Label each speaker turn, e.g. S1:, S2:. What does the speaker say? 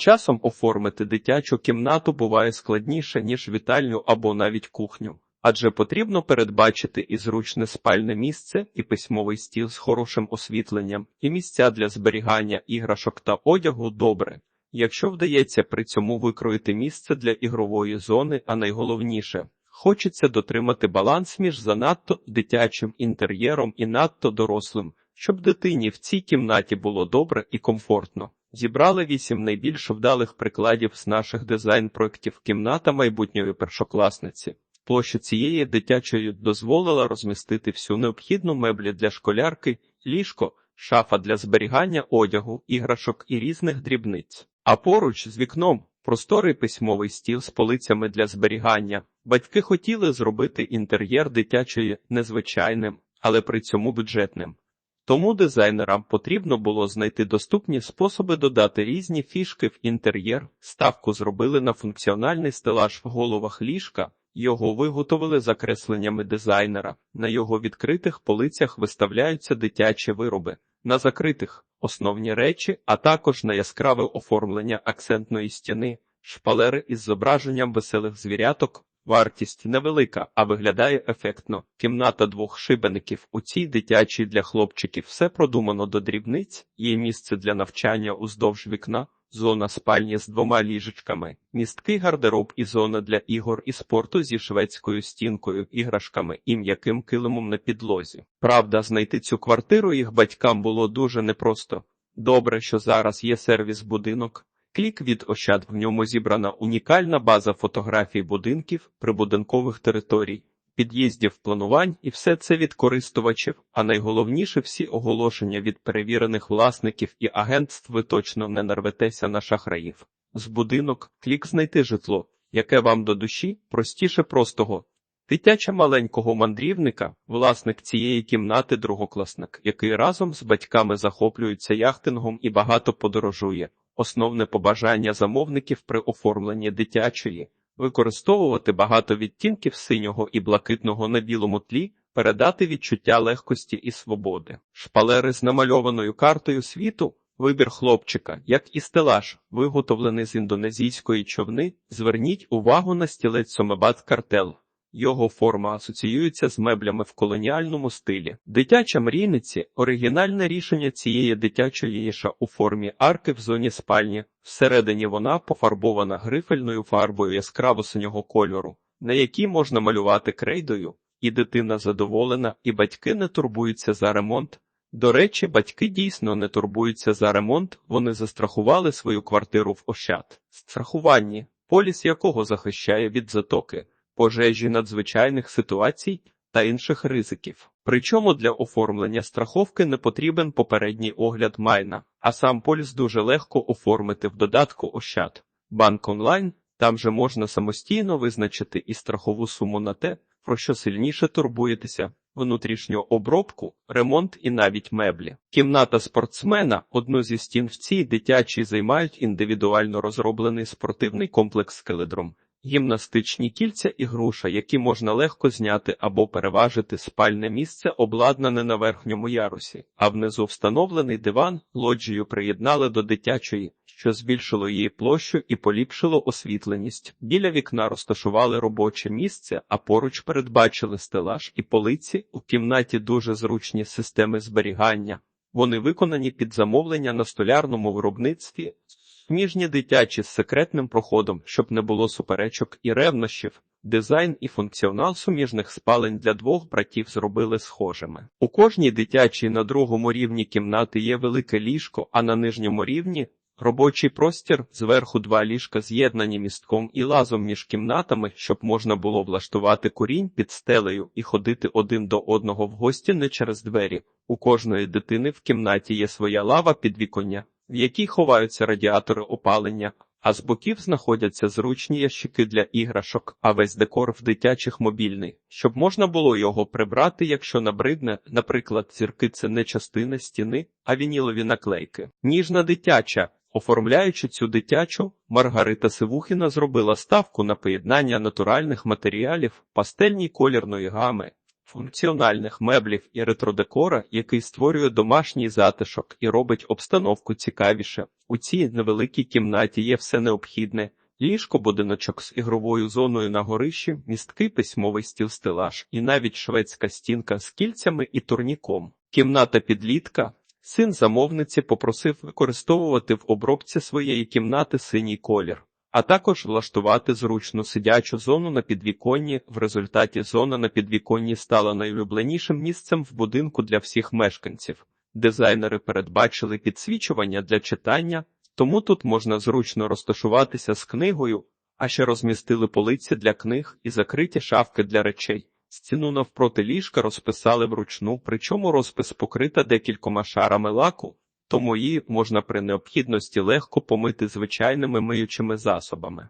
S1: Часом оформити дитячу кімнату буває складніше, ніж вітальню або навіть кухню. Адже потрібно передбачити і зручне спальне місце, і письмовий стіл з хорошим освітленням, і місця для зберігання іграшок та одягу добре. Якщо вдається при цьому викроїти місце для ігрової зони, а найголовніше, хочеться дотримати баланс між занадто дитячим інтер'єром і надто дорослим, щоб дитині в цій кімнаті було добре і комфортно. Зібрали вісім найбільш вдалих прикладів з наших дизайн-проєктів кімната майбутньої першокласниці. Площа цієї дитячої дозволила розмістити всю необхідну меблі для школярки, ліжко, шафа для зберігання одягу, іграшок і різних дрібниць. А поруч з вікном просторий письмовий стіл з полицями для зберігання. Батьки хотіли зробити інтер'єр дитячої незвичайним, але при цьому бюджетним. Тому дизайнерам потрібно було знайти доступні способи додати різні фішки в інтер'єр. Ставку зробили на функціональний стелаж в головах ліжка. Його виготовили за кресленнями дизайнера. На його відкритих полицях виставляються дитячі вироби, на закритих основні речі, а також на яскраве оформлення акцентної стіни, шпалери із зображенням веселих звіряток. Вартість невелика, а виглядає ефектно. Кімната двох шибеників у цій дитячій для хлопчиків все продумано до дрібниць, є місце для навчання уздовж вікна, зона спальні з двома ліжечками, місткий гардероб і зона для ігор і спорту зі шведською стінкою, іграшками і м'яким килимом на підлозі. Правда, знайти цю квартиру їх батькам було дуже непросто. Добре, що зараз є сервіс-будинок. Клік від Ощад в ньому зібрана унікальна база фотографій будинків, прибудинкових територій, під'їздів планувань і все це від користувачів, а найголовніше всі оголошення від перевірених власників і агентств ви точно не нарветеся на шахраїв. З будинок клік знайти житло, яке вам до душі, простіше простого. Дитяча маленького мандрівника, власник цієї кімнати другокласник, який разом з батьками захоплюється яхтингом і багато подорожує. Основне побажання замовників при оформленні дитячої використовувати багато відтінків синього і блакитного на білому тлі, передати відчуття легкості і свободи, шпалери з намальованою картою світу. Вибір хлопчика, як і стелаж, виготовлений з індонезійської човни, зверніть увагу на стілець Сомебат Картел. Його форма асоціюється з меблями в колоніальному стилі. Дитяча мрійниці оригінальне рішення цієї дитячої їша у формі арки в зоні спальні. Всередині вона пофарбована грифельною фарбою яскраво синього кольору, на якій можна малювати крейдою, і дитина задоволена, і батьки не турбуються за ремонт. До речі, батьки дійсно не турбуються за ремонт, вони застрахували свою квартиру в Ощад. Страхуванні, поліс якого захищає від затоки пожежі надзвичайних ситуацій та інших ризиків. Причому для оформлення страховки не потрібен попередній огляд майна, а сам поліс дуже легко оформити в додатку Ощад. Банк онлайн там же можна самостійно визначити і страхову суму на те, про що сильніше турбуєтеся. Внутрішню обробку, ремонт і навіть меблі. Кімната спортсмена одну зі стін в цій дитячій займають індивідуально розроблений спортивний комплекс з келедром, гімнастичні кільця і груша, які можна легко зняти або переважити спальне місце, обладнане на верхньому ярусі, а внизу встановлений диван лоджію приєднали до дитячої, що збільшило її площу і поліпшило освітленість. Біля вікна розташували робоче місце, а поруч передбачили стелаж і полиці у кімнаті дуже зручні системи зберігання. Вони виконані під замовлення на столярному виробництві Сміжні дитячі з секретним проходом, щоб не було суперечок і ревнощів. Дизайн і функціонал суміжних спалень для двох братів зробили схожими. У кожній дитячій на другому рівні кімнати є велике ліжко, а на нижньому рівні робочий простір, зверху два ліжка з'єднані містком і лазом між кімнатами, щоб можна було влаштувати курінь під стелею і ходити один до одного в гості не через двері. У кожної дитини в кімнаті є своя лава підвіконня в якій ховаються радіатори опалення, а з боків знаходяться зручні ящики для іграшок, а весь декор в дитячих мобільний, щоб можна було його прибрати, якщо набридне, наприклад, зірки це не частина стіни, а вінілові наклейки. Ніжна дитяча. Оформляючи цю дитячу, Маргарита Сивухіна зробила ставку на поєднання натуральних матеріалів, пастельній колірної гами, функціональних меблів і ретродекора, який створює домашній затишок і робить обстановку цікавіше. У цій невеликій кімнаті є все необхідне. Ліжко, будиночок з ігровою зоною на горищі, місткий письмовий стіл стелаж і навіть шведська стінка з кільцями і турніком. Кімната підлітка. Син замовниці попросив використовувати в обробці своєї кімнати синій колір, а також влаштувати зручну сидячу зону на підвіконні. В результаті зона на підвіконні стала найулюбленішим місцем в будинку для всіх мешканців. Дизайнери передбачили підсвічування для читання, тому тут можна зручно розташуватися з книгою, а ще розмістили полиці для книг і закриті шафки для речей. Стіну навпроти ліжка розписали вручну, причому розпис покрита декількома шарами лаку, тому її можна при необхідності легко помити звичайними миючими засобами.